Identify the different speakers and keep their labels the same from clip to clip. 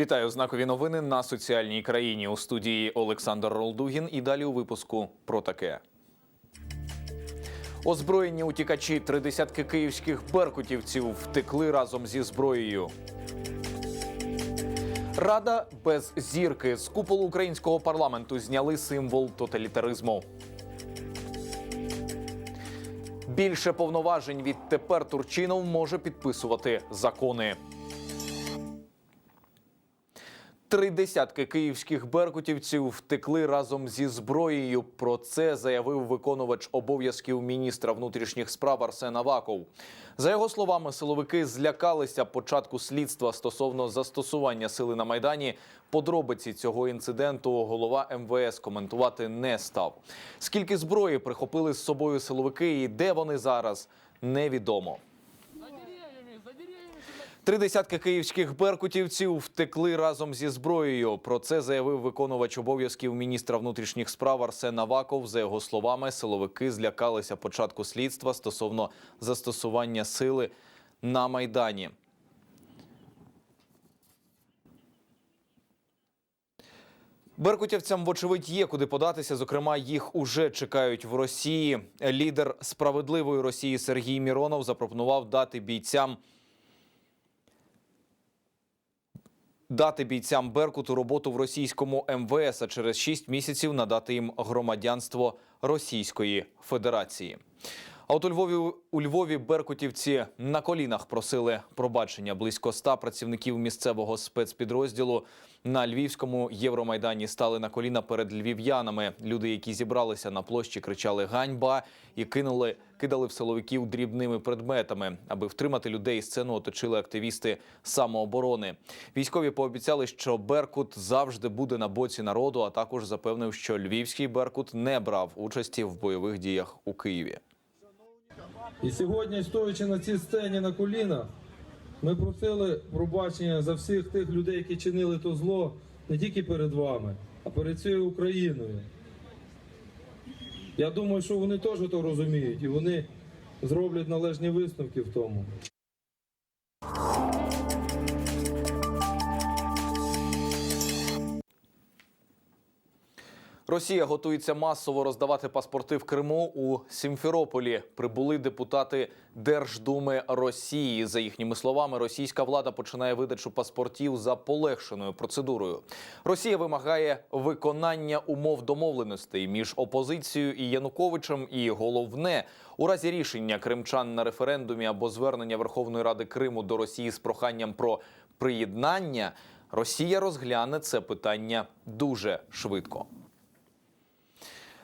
Speaker 1: Вітаю знакові новини на соціальній країні у студії Олександр Ролдугін. І далі у випуску про таке. Озброєні утікачі три десятки київських беркутівців втекли разом зі зброєю. Рада без зірки з куполу українського парламенту зняли символ тоталітаризму. Більше повноважень відтепер Турчинов може підписувати закони. Три десятки київських беркутівців втекли разом зі зброєю. Про це заявив виконувач обов'язків міністра внутрішніх справ Арсен Аваков. За його словами, силовики злякалися початку слідства стосовно застосування сили на майдані. Подробиці цього інциденту голова МВС коментувати не став. Скільки зброї прихопили з собою силовики і де вони зараз, невідомо. Три десятки київських беркутівців втекли разом зі зброєю. Про це заявив виконувач обов'язків міністра внутрішніх справ Арсен Аваков. За його словами, силовики злякалися початку слідства стосовно застосування сили на майдані. Беркутівцям, вочевидь, є куди податися. Зокрема, їх уже чекають в Росії. Лідер справедливої Росії Сергій Міронов запропонував дати бійцям дати бійцям Беркуту роботу в російському МВС, а через 6 місяців надати їм громадянство Російської Федерації. А от у Львові у Львові беркутівці на колінах просили пробачення. Близько ста працівників місцевого спецпідрозділу на львівському Євромайдані стали на коліна перед львів'янами. Люди, які зібралися на площі, кричали ганьба і кинули кидали в силовиків дрібними предметами. Аби втримати людей, сцену оточили активісти самооборони. Військові пообіцяли, що Беркут завжди буде на боці народу. А також запевнив, що львівський Беркут не брав участі в бойових діях у Києві.
Speaker 2: І сьогодні, стоячи на цій сцені на колінах, ми просили пробачення за всіх тих людей, які чинили то зло не тільки перед вами, а перед цією Україною. Я думаю, що вони теж то розуміють і вони зроблять належні висновки в тому.
Speaker 1: Росія готується масово роздавати паспорти в Криму у Сімферополі. Прибули депутати Держдуми Росії. За їхніми словами, російська влада починає видачу паспортів за полегшеною процедурою. Росія вимагає виконання умов домовленостей між опозицією і Януковичем. І головне, у разі рішення кримчан на референдумі або звернення Верховної Ради Криму до Росії з проханням про приєднання. Росія розгляне це питання дуже швидко.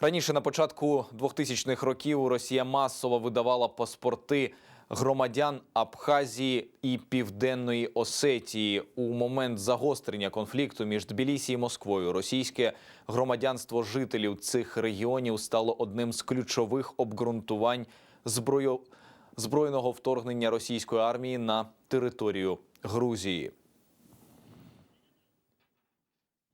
Speaker 1: Раніше на початку 2000-х років Росія масово видавала паспорти громадян Абхазії і Південної Осетії у момент загострення конфлікту між Тбілісі і Москвою. Російське громадянство жителів цих регіонів стало одним з ключових обґрунтувань зброю... збройного вторгнення російської армії на територію Грузії.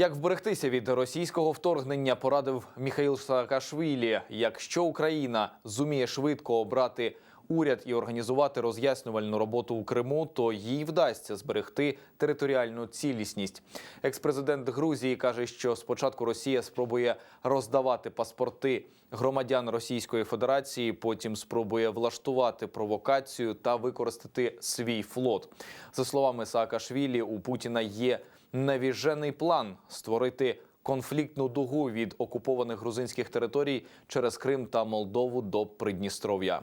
Speaker 1: Як вберегтися від російського вторгнення, порадив Міхаїл Саакашвілі. Якщо Україна зуміє швидко обрати уряд і організувати роз'яснювальну роботу у Криму, то їй вдасться зберегти територіальну цілісність. Експрезидент Грузії каже, що спочатку Росія спробує роздавати паспорти громадян Російської Федерації, потім спробує влаштувати провокацію та використати свій флот. За словами Саакашвілі, у Путіна є навіжений план створити конфліктну дугу від окупованих грузинських територій через Крим та Молдову до Придністров'я.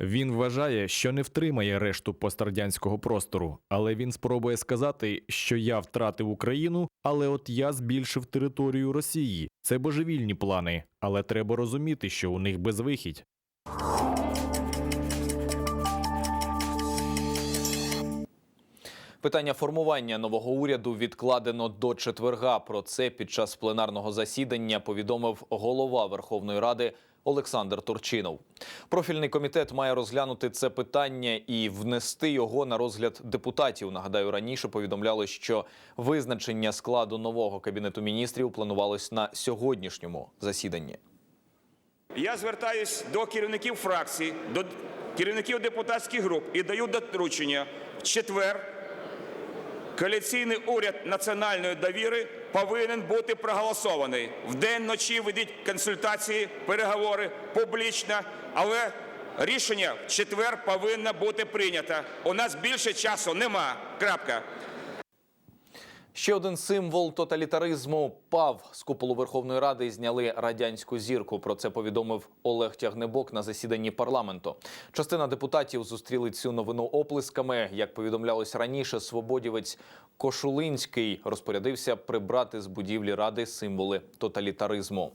Speaker 3: Він вважає, що не втримає решту пострадянського простору, але він спробує сказати, що я втратив Україну, але от я збільшив територію Росії. Це божевільні плани, але треба розуміти, що у них безвихідь.
Speaker 1: Питання формування нового уряду відкладено до четверга. Про це під час пленарного засідання повідомив голова Верховної Ради Олександр Турчинов. Профільний комітет має розглянути це питання і внести його на розгляд депутатів. Нагадаю, раніше повідомляли, що визначення складу нового кабінету міністрів планувалось на сьогоднішньому засіданні.
Speaker 4: Я звертаюсь до керівників фракцій, до керівників депутатських груп і даю доручення в четвер Коаліційний уряд національної довіри повинен бути проголосований. Вдень ночі ведіть консультації, переговори публічно, але рішення в четвер повинно бути прийнято. У нас більше часу нема. Крапка.
Speaker 1: Ще один символ тоталітаризму пав з куполу Верховної Ради і зняли радянську зірку. Про це повідомив Олег Тягнебок на засіданні парламенту. Частина депутатів зустріли цю новину оплесками. Як повідомлялось раніше, свободівець Кошулинський розпорядився прибрати з будівлі ради символи тоталітаризму.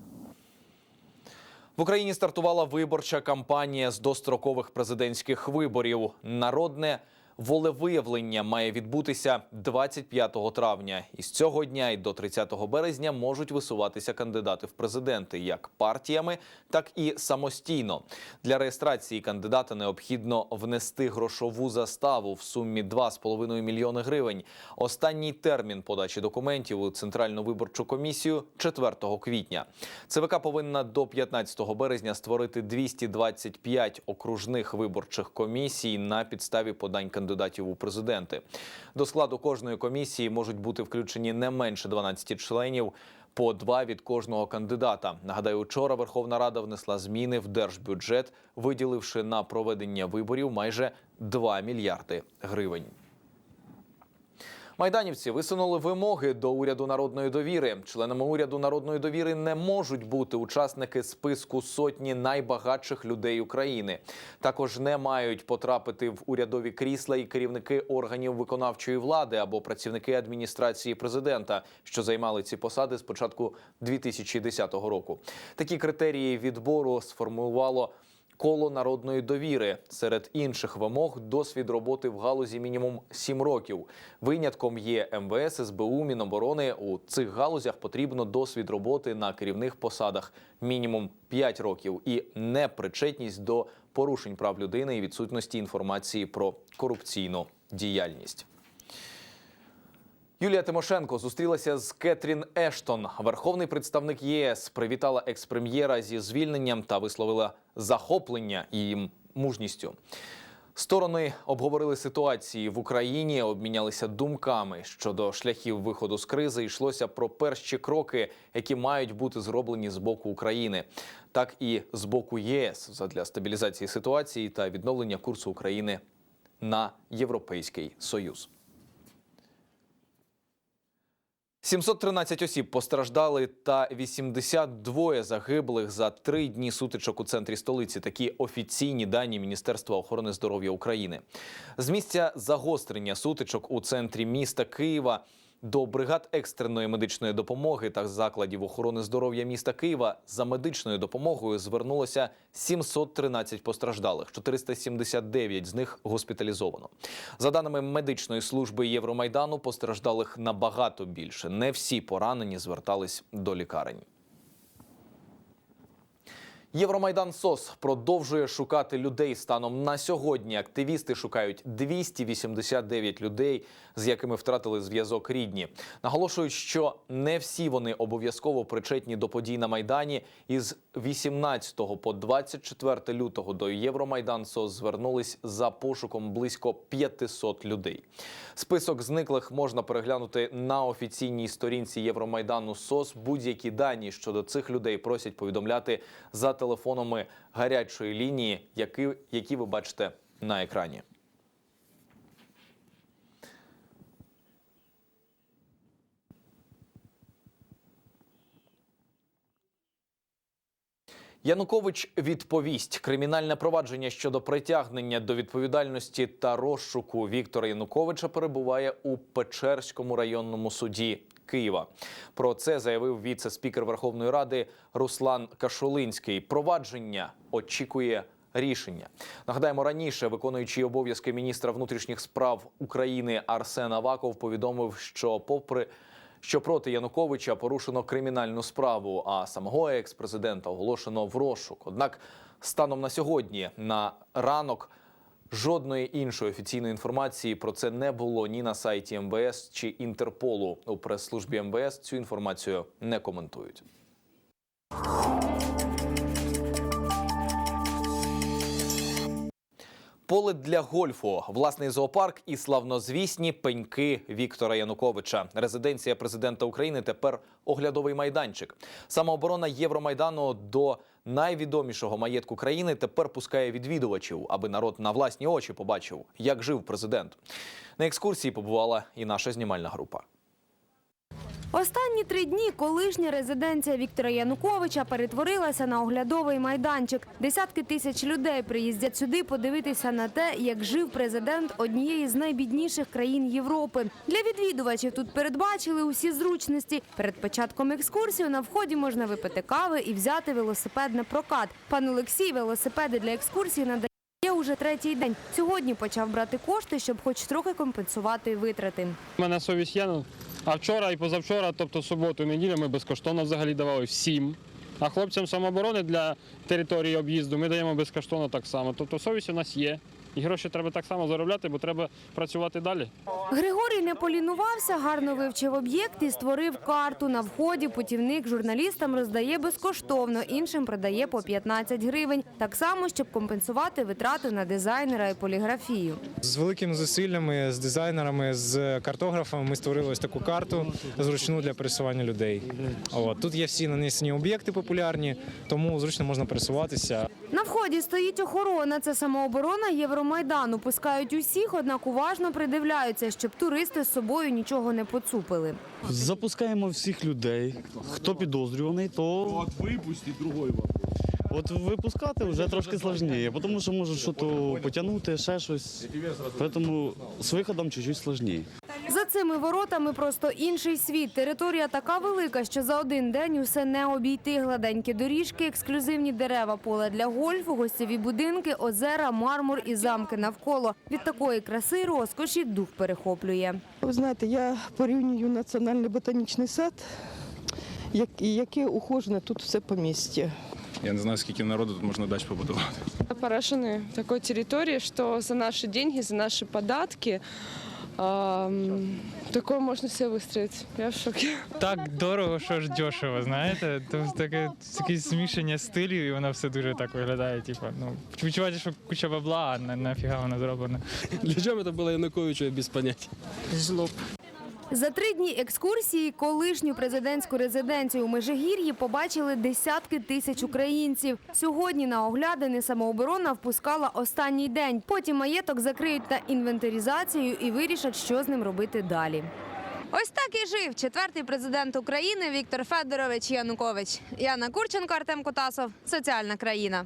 Speaker 1: В Україні стартувала виборча кампанія з дострокових президентських виборів. Народне волевиявлення має відбутися 25 травня. І з цього дня і до 30 березня можуть висуватися кандидати в президенти як партіями, так і самостійно. Для реєстрації кандидата необхідно внести грошову заставу в сумі 2,5 мільйони гривень. Останній термін подачі документів у Центральну виборчу комісію 4 квітня. ЦВК повинна до 15 березня створити 225 окружних виборчих комісій на підставі подань кандидатів у президенти. До складу кожної комісії можуть бути включені не менше 12 членів. По два від кожного кандидата. Нагадаю, вчора Верховна Рада внесла зміни в держбюджет, виділивши на проведення виборів майже 2 мільярди гривень. Майданівці висунули вимоги до уряду народної довіри. Членами уряду народної довіри не можуть бути учасники списку сотні найбагатших людей України. Також не мають потрапити в урядові крісла і керівники органів виконавчої влади або працівники адміністрації президента, що займали ці посади з початку 2010 року. Такі критерії відбору сформувало. Коло народної довіри серед інших вимог досвід роботи в галузі мінімум 7 років. Винятком є МВС, СБУ, Міноборони. У цих галузях потрібно досвід роботи на керівних посадах мінімум 5 років і непричетність до порушень прав людини і відсутності інформації про корупційну діяльність. Юлія Тимошенко зустрілася з Кетрін Ештон. Верховний представник ЄС привітала експрем'єра зі звільненням та висловила захоплення її мужністю. Сторони обговорили ситуації в Україні, обмінялися думками щодо шляхів виходу з кризи. Йшлося про перші кроки, які мають бути зроблені з боку України, так і з боку ЄС задля стабілізації ситуації та відновлення курсу України на Європейський Союз. 713 осіб постраждали та 82 загиблих за три дні сутичок у центрі столиці. Такі офіційні дані Міністерства охорони здоров'я України. З місця загострення сутичок у центрі міста Києва до бригад екстреної медичної допомоги та закладів охорони здоров'я міста Києва за медичною допомогою звернулося 713 постраждалих, 479 з них госпіталізовано. За даними медичної служби Євромайдану, постраждалих набагато більше. Не всі поранені звертались до лікарень. Євромайдан СОС продовжує шукати людей станом на сьогодні. Активісти шукають 289 людей, з якими втратили зв'язок рідні. Наголошують, що не всі вони обов'язково причетні до подій на майдані. Із 18 по 24 лютого до Євромайдан СОС звернулись за пошуком близько 500 людей. Список зниклих можна переглянути на офіційній сторінці Євромайдану СОС. Будь-які дані щодо цих людей просять повідомляти за телефонами гарячої лінії, які, які ви бачите на екрані. Янукович відповість кримінальне провадження щодо притягнення до відповідальності та розшуку Віктора Януковича перебуває у Печерському районному суді Києва. Про це заявив віце-спікер Верховної Ради Руслан Кашулинський. Провадження очікує. Рішення нагадаємо раніше, виконуючий обов'язки міністра внутрішніх справ України Арсен Аваков повідомив, що, попри що проти Януковича порушено кримінальну справу, а самого екс-президента оголошено в розшук. Однак, станом на сьогодні, на ранок, жодної іншої офіційної інформації про це не було ні на сайті МВС чи Інтерполу. У прес-службі МВС цю інформацію не коментують. Поле для гольфу, власний зоопарк і славнозвісні пеньки Віктора Януковича. Резиденція президента України тепер оглядовий майданчик. Самооборона Євромайдану до найвідомішого маєтку країни тепер пускає відвідувачів, аби народ на власні очі побачив, як жив президент. На екскурсії побувала і наша знімальна група.
Speaker 5: Останні три дні колишня резиденція Віктора Януковича перетворилася на оглядовий майданчик. Десятки тисяч людей приїздять сюди подивитися на те, як жив президент однієї з найбідніших країн Європи. Для відвідувачів тут передбачили усі зручності. Перед початком екскурсії на вході можна випити кави і взяти велосипед на прокат. Пан Олексій велосипеди для екскурсії надає. Уже третій день. Сьогодні почав брати кошти, щоб хоч трохи компенсувати витрати.
Speaker 6: У мене совість є. А вчора і позавчора, тобто суботу і неділю, ми безкоштовно взагалі давали всім. А хлопцям самооборони для території об'їзду ми даємо безкоштовно так само. Тобто совість у нас є. І гроші треба так само заробляти, бо треба працювати далі.
Speaker 5: Григорій не полінувався, гарно вивчив об'єкт і створив карту. На вході путівник журналістам роздає безкоштовно, іншим продає по 15 гривень. Так само, щоб компенсувати витрати на дизайнера і поліграфію.
Speaker 7: З великими зусиллями, з дизайнерами, з картографами ми створили ось таку карту зручну для пересування людей. От. Тут є всі нанесені об'єкти популярні, тому зручно можна пересуватися.
Speaker 5: На вході стоїть охорона. Це самооборона Євромайдану. Пускають усіх, однак уважно придивляються, щоб туристи з собою нічого не поцупили.
Speaker 8: Запускаємо всіх людей. Хто підозрюваний, то от випустіть другий От випускати вже трошки складніше, тому що може щось потягнути, ще щось. Тому з виходом чуть-чуть складніше.
Speaker 5: За цими воротами просто інший світ. Територія така велика, що за один день усе не обійти. Гладенькі доріжки, ексклюзивні дерева, поле для гольфу, гостєві будинки, озера, мармур і замки навколо. Від такої краси розкоші дух перехоплює.
Speaker 9: Ви знаєте, я порівнюю національний ботанічний сад, як- і яке ухожене тут все помістя.
Speaker 10: Я не знаю, скільки народу тут можна дач побудувати.
Speaker 11: поражены такой территорией, что за наши деньги, за наши податки ам, такое можно себе выстроить. Я в шоке.
Speaker 12: так дорого, що ж дешево, знаєте? Тобто таке, таке змішання стилів, і воно все дуже так виглядає. Типу, ну, відчуваєте, що куча бабла, а на, нафіга воно зроблено.
Speaker 6: Для чого це було Януковичу без поняття?
Speaker 5: За три дні екскурсії колишню президентську резиденцію у Межигір'ї побачили десятки тисяч українців. Сьогодні на оглядини самооборона впускала останній день. Потім маєток закриють на інвентаризацію і вирішать, що з ним робити далі. Ось так і жив четвертий президент України Віктор Федорович Янукович. Яна Курченко, Артем Котасов. Соціальна країна.